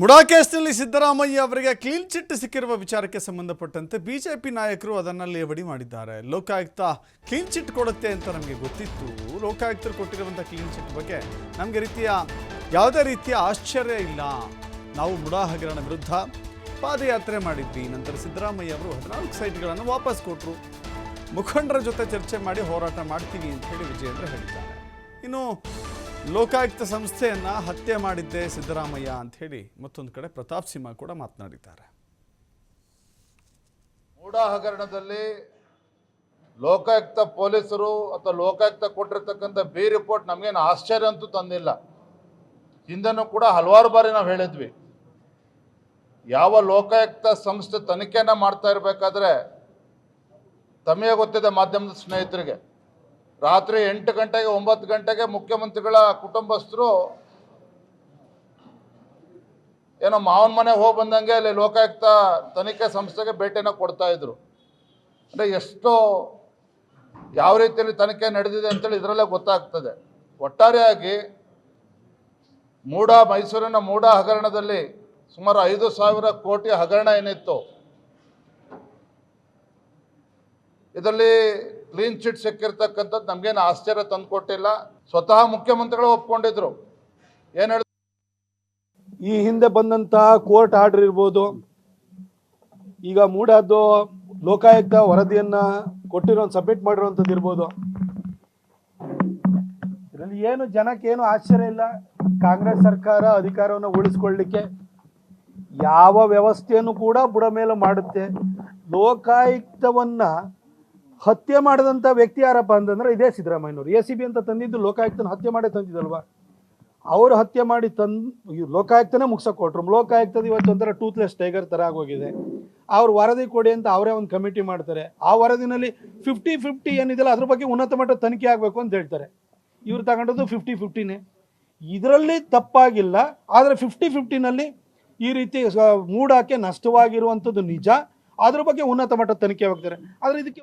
ಮುಡಾ ಕೇಸ್ನಲ್ಲಿ ಸಿದ್ದರಾಮಯ್ಯ ಅವರಿಗೆ clean chit ಸಿಕ್ಕಿರುವ ವಿಚಾರಕ್ಕೆ ಸಂಬಂಧಪಟ್ಟಂತೆ ಬಿಜೆಪಿ ನಾಯಕರು ಅದನ್ನು ಲೇವಡಿ ಮಾಡಿದ್ದಾರೆ. ಲೋಕಾಯುಕ್ತ ಕ್ಲೀನ್ ಚಿಟ್ ಕೊಡುತ್ತೆ ಅಂತ ನಮಗೆ ಗೊತ್ತಿತ್ತು. ಲೋಕಾಯುಕ್ತರು ಕೊಟ್ಟಿರುವಂಥ ಕ್ಲೀನ್ ಚಿಟ್ ಬಗ್ಗೆ ನಮಗೆ ರೀತಿಯ, ಯಾವುದೇ ರೀತಿಯ ಆಶ್ಚರ್ಯ ಇಲ್ಲ. ನಾವು ಮುಡಾ ಹಗರಣ ವಿರುದ್ಧ ಪಾದಯಾತ್ರೆ ಮಾಡಿದ್ವಿ. ನಂತರ ಸಿದ್ದರಾಮಯ್ಯ ಅವರು ಹದಿನಾಲ್ಕು ಸೈಟ್ಗಳನ್ನು ವಾಪಸ್ ಕೊಟ್ಟರು ಮುಖಂಡರ ಜೊತೆ ಚರ್ಚೆ ಮಾಡಿ ಹೋರಾಟ ಮಾಡ್ತೀವಿ ಅಂತ ಹೇಳಿ ವಿಜಯೇಂದ್ರ ಹೇಳಿದ್ದಾರೆ. ಇನ್ನು ಲೋಕಾಯುಕ್ತ ಸಂಸ್ಥೆಯನ್ನ ಹತ್ಯೆ ಮಾಡಿದ್ದೆ ಸಿದ್ದರಾಮಯ್ಯ ಅಂತ ಹೇಳಿ ಮತ್ತೊಂದು ಕಡೆ ಪ್ರತಾಪ್ ಸಿಂಹ ಕೂಡ ಮಾತನಾಡಿದ್ದಾರೆ. ಮೂಡಾ ಹಗರಣದಲ್ಲಿ ಲೋಕಾಯುಕ್ತ ಪೊಲೀಸರು ಅಥವಾ ಲೋಕಾಯುಕ್ತ ಕೊಟ್ಟಿರ್ತಕ್ಕಂಥ ಬಿ ರಿಪೋರ್ಟ್ ನಮಗೇನು ಆಶ್ಚರ್ಯ ಅಂತೂ ತಂದಿಲ್ಲ. ಹಿಂದೆನೂ ಕೂಡ ಹಲವಾರು ಬಾರಿ ನಾವು ಹೇಳಿದ್ವಿ. ಯಾವ ಲೋಕಾಯುಕ್ತ ಸಂಸ್ಥೆ ತನಿಖೆಯನ್ನು ಮಾಡ್ತಾ ಇರಬೇಕಾದ್ರೆ ತಮಗೆ ಗೊತ್ತಿದೆ ಮಾಧ್ಯಮದ ಸ್ನೇಹಿತರಿಗೆ. ರಾತ್ರಿ ಎಂಟು ಗಂಟೆಗೆ ಒಂಬತ್ತು ಗಂಟೆಗೆ ಮುಖ್ಯಮಂತ್ರಿಗಳ ಕುಟುಂಬಸ್ಥರು ಏನೋ ಮಾವನ ಮನೆ ಹೋಗಿ ಬಂದಂಗೆ ಅಲ್ಲಿ ಲೋಕಾಯುಕ್ತ ತನಿಖೆ ಸಂಸ್ಥೆಗೆ ಭೇಟಿನ ಕೊಡ್ತಾ ಇದ್ರು. ಅಂದರೆ ಎಷ್ಟು ಯಾವ ರೀತಿಯಲ್ಲಿ ತನಿಖೆ ನಡೆದಿದೆ ಅಂತೇಳಿ ಇದರಲ್ಲೇ ಗೊತ್ತಾಗ್ತದೆ. ಒಟ್ಟಾರೆಯಾಗಿ ಮೂಡ, ಮೈಸೂರಿನ ಮೂಡ ಹಗರಣದಲ್ಲಿ ಸುಮಾರು ಐದು ಸಾವಿರ ಕೋಟಿ ಹಗರಣ ಏನಿತ್ತು. ಇದರಲ್ಲಿ ಕ್ಲೀನ್ ಚಿಟ್ ಸಿಕ್ಕಿರ್ತಕ್ಕಂಥದ್ದು ನಮಗೇನು ಆಶ್ಚರ್ಯ ತಂದುಕೊಟ್ಟಿಲ್ಲ ಸ್ವತಃ ಮುಖ್ಯಮಂತ್ರಿಗಳು ಒಪ್ಕೊಂಡಿದ್ರು. ಏನು ಹೇಳಿದ್ರು ಈ ಹಿಂದೆ ಬಂದಂತಹ ಕೋರ್ಟ್ ಆರ್ಡರ್ ಇರ್ಬೋದು, ಈಗ ಮೂಡಾದ್ದು ಲೋಕಾಯುಕ್ತ ವರದಿಯನ್ನ ಕೊಟ್ಟಿರೋ ಸಬ್ಮಿಟ್ ಮಾಡಿರುವಂಥದ್ದು ಇರ್ಬೋದು. ಇದರಲ್ಲಿ ಏನು ಜನಕ್ಕೆ ಆಶ್ಚರ್ಯ ಇಲ್ಲ. ಕಾಂಗ್ರೆಸ್ ಸರ್ಕಾರ ಅಧಿಕಾರವನ್ನು ಉಳಿಸ್ಕೊಳ್ಳಿಕ್ಕೆ ಯಾವ ವ್ಯವಸ್ಥೆಯನ್ನು ಕೂಡ ಬುಡ ಮೇಲೆ ಮಾಡುತ್ತೆ. ಲೋಕಾಯುಕ್ತವನ್ನ ಹತ್ಯೆ ಮಾಡಿದಂಥ ವ್ಯಕ್ತಿ ಯಾರಪ್ಪ ಅಂತಂದ್ರೆ ಇದೇ ಸಿದ್ದರಾಮಯ್ಯನವರು. ಎ ಸಿ ಬಿ ಅಂತ ತಂದಿದ್ದು ಲೋಕಾಯುಕ್ತನ ಹತ್ಯೆ ಮಾಡೇ ತಂದಿದ್ದಲ್ವಾ? ಅವರು ಹತ್ಯೆ ಮಾಡಿ ತಂದು ಲೋಕಾಯುಕ್ತನೇ ಮುಗ್ಸಕ್ಕೆ ಕೊಟ್ರು ಲೋಕಾಯುಕ್ತದ ಇವತ್ತು ಒಂಥರ ಟೂತ್ಲೆಸ್ ಟೈಗರ್ ಥರ ಆಗೋಗಿದೆ. ಅವ್ರು ವರದಿ ಕೊಡಿ ಅಂತ ಅವರೇ ಒಂದು ಕಮಿಟಿ ಮಾಡ್ತಾರೆ. ಆ ವರದಿನಲ್ಲಿ ಫಿಫ್ಟಿ ಫಿಫ್ಟಿ ಏನಿದೆಯಲ್ಲ, ಅದ್ರ ಬಗ್ಗೆ ಉನ್ನತ ಮಟ್ಟದ ತನಿಖೆ ಆಗಬೇಕು ಅಂತ ಹೇಳ್ತಾರೆ. ಇವ್ರು ತಗೊಂಡದ್ದು ಫಿಫ್ಟಿ ಫಿಫ್ಟಿನೇ ಇದರಲ್ಲಿ ತಪ್ಪಾಗಿಲ್ಲ, ಆದರೆ ಫಿಫ್ಟಿ ಫಿಫ್ಟಿನಲ್ಲಿ ಈ ರೀತಿ ಮೂಡಾಕೆ ನಷ್ಟವಾಗಿರುವಂಥದ್ದು ನಿಜ. ಅದ್ರ ಬಗ್ಗೆ ಉನ್ನತ ಮಟ್ಟದ ತನಿಖೆ ಹೋಗ್ತಾರೆ ಆದರೆ ಇದಕ್ಕೆ